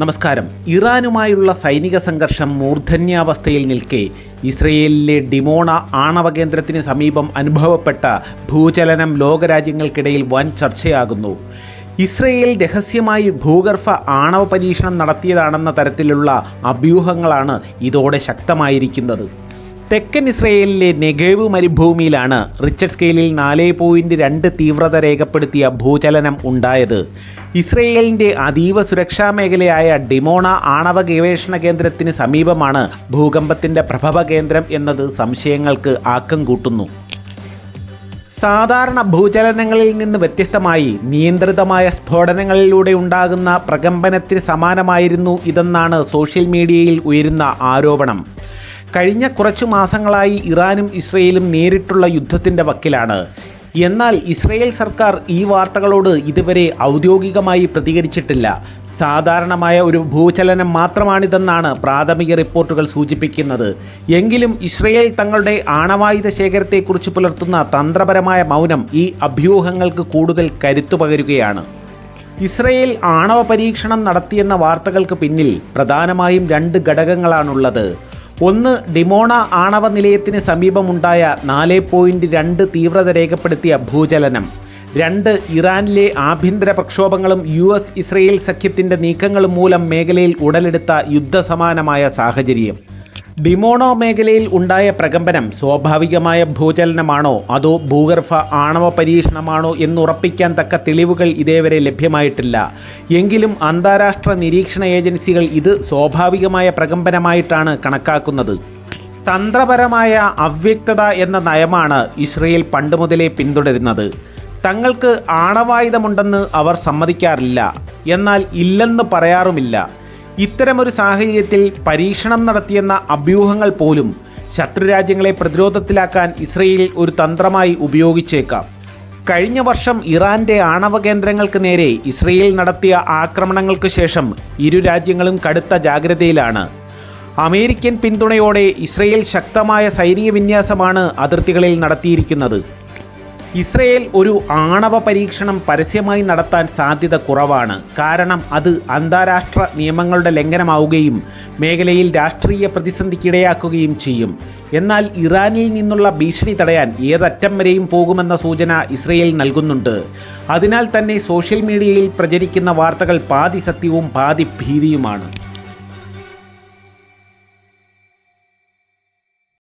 നമസ്കാരം. ഇറാനുമായുള്ള സൈനിക സംഘർഷം മൂർധന്യാവസ്ഥയിൽ നിൽക്കെ ഇസ്രയേലിലെ ഡിമോണ ആണവ കേന്ദ്രത്തിന് സമീപം അനുഭവപ്പെട്ട ഭൂചലനം ലോകരാജ്യങ്ങൾക്കിടയിൽ വൻ ചർച്ചയാകുന്നു. ഇസ്രയേൽ രഹസ്യമായി ഭൂഗർഭ ആണവ പരീക്ഷണം നടത്തിയതാണെന്ന തരത്തിലുള്ള അഭ്യൂഹങ്ങളാണ് ഇതോടെ ശക്തമായിരിക്കുന്നത്. തെക്കൻ ഇസ്രയേലിലെ നെഗേവ് മരുഭൂമിയിലാണ് റിച്ചർഡ് സ്കെയിലിൽ നാല് പോയിന്റ് രണ്ട് തീവ്രത രേഖപ്പെടുത്തിയ ഭൂചലനം ഉണ്ടായത്. ഇസ്രയേലിന്റെ അതീവ സുരക്ഷാ മേഖലയായ ഡിമോണ ആണവ ഗവേഷണ കേന്ദ്രത്തിന് സമീപമാണ് ഭൂകമ്പത്തിന്റെ പ്രഭവ കേന്ദ്രം എന്നത് സംശയങ്ങൾക്ക് ആക്കം കൂട്ടുന്നു. സാധാരണ ഭൂചലനങ്ങളിൽ നിന്ന് വ്യത്യസ്തമായി നിയന്ത്രിതമായ സ്ഫോടനങ്ങളിലൂടെ ഉണ്ടാകുന്ന പ്രകമ്പനത്തിന് സമാനമായിരുന്നു ഇതെന്നാണ് സോഷ്യൽ മീഡിയയിൽ ഉയരുന്ന ആരോപണം. കഴിഞ്ഞ കുറച്ചു മാസങ്ങളായി ഇറാനും ഇസ്രയേലും നേരിട്ടുള്ള യുദ്ധത്തിന്റെ വക്കിലാണ്. എന്നാൽ ഇസ്രയേൽ സർക്കാർ ഈ വാർത്തകളോട് ഇതുവരെ ഔദ്യോഗികമായി പ്രതികരിച്ചിട്ടില്ല. സാധാരണമായ ഒരു ഭൂചലനം മാത്രമാണിതെന്നാണ് പ്രാഥമിക റിപ്പോർട്ടുകൾ സൂചിപ്പിക്കുന്നത്. എങ്കിലും ഇസ്രയേൽ തങ്ങളുടെ ആണവായുധ ശേഖരത്തെക്കുറിച്ച് പുലർത്തുന്ന തന്ത്രപരമായ മൗനം ഈ അഭ്യൂഹങ്ങൾക്ക് കൂടുതൽ കരുത്തു പകരുകയാണ്. ഇസ്രയേൽ ആണവ പരീക്ഷണം നടത്തിയെന്ന വാർത്തകൾക്ക് പിന്നിൽ പ്രധാനമായും രണ്ട് ഘടകങ്ങളാണുള്ളത്. ഒന്ന് ഡിമോണ ആണവ നിലയത്തിന് സമീപമുണ്ടായ നാല് പോയിന്റ് രണ്ട് തീവ്രത രേഖപ്പെടുത്തിയ ഭൂചലനം. രണ്ട് ഇറാനിലെ ആഭ്യന്തര പ്രക്ഷോഭങ്ങളും യു എസ് ഇസ്രയേൽ സഖ്യത്തിന്റെ നീക്കങ്ങളും മൂലം മേഖലയിൽ ഉടലെടുത്ത യുദ്ധസമാനമായ സാഹചര്യം. ഡിമോണോ മേഖലയിൽ ഉണ്ടായ പ്രകമ്പനം സ്വാഭാവികമായ ഭൂചലനമാണോ? അതോ ഭൂഗർഭ ആണവ പരീക്ഷണമാണോ എന്നുറപ്പിക്കാൻ തക്ക തെളിവുകൾ ഇതേവരെ ലഭ്യമായിട്ടില്ല. എങ്കിലും അന്താരാഷ്ട്ര നിരീക്ഷണ ഏജൻസികൾ ഇത് സ്വാഭാവികമായ പ്രകമ്പനമായിട്ടാണ് കണക്കാക്കുന്നത്. തന്ത്രപരമായ അവ്യക്തത എന്ന നയമാണ് ഇസ്രയേൽ പണ്ട് മുതലേ പിന്തുടരുന്നത്. തങ്ങൾക്ക് ആണവായുധമുണ്ടെന്ന് അവർ സമ്മതിക്കാറില്ല. എന്നാൽ ഇല്ലെന്ന് പറയാറുമില്ല. ഇത്തരമൊരു സാഹചര്യത്തിൽ പരീക്ഷണം നടത്തിയെന്ന അഭ്യൂഹങ്ങൾ പോലും ശത്രുരാജ്യങ്ങളെ പ്രതിരോധത്തിലാക്കാൻ ഇസ്രയേൽ ഒരു തന്ത്രമായി ഉപയോഗിച്ചേക്കാം. കഴിഞ്ഞ വർഷം ഇറാന്റെ ആണവ കേന്ദ്രങ്ങൾക്ക് നേരെ ഇസ്രയേൽ നടത്തിയ ആക്രമണങ്ങൾക്ക് ശേഷം ഇരു രാജ്യങ്ങളും കടുത്ത ജാഗ്രതയിലാണ്. അമേരിക്കൻ പിന്തുണയോടെ ഇസ്രയേൽ ശക്തമായ സൈനിക വിന്യാസമാണ് അതിർത്തികളിൽ നടത്തിയിരിക്കുന്നത്. ഇസ്രയേൽ ഒരു ആണവ പരീക്ഷണം പരസ്യമായി നടത്താൻ സാധ്യത കുറവാണ്. കാരണം അത് അന്താരാഷ്ട്ര നിയമങ്ങളുടെ ലംഘനമാവുകയും മേഖലയിൽ രാഷ്ട്രീയ പ്രതിസന്ധിക്കിടയാക്കുകയും ചെയ്യും. എന്നാൽ ഇറാനിൽ നിന്നുള്ള ഭീഷണി തടയാൻ ഏതറ്റം വരെയും പോകുമെന്ന സൂചന ഇസ്രയേൽ നൽകുന്നുണ്ട്. അതിനാൽ തന്നെ സോഷ്യൽ മീഡിയയിൽ പ്രചരിക്കുന്ന വാർത്തകൾ പാതി സത്യവും പാതി ഭീതിയുമാണ്.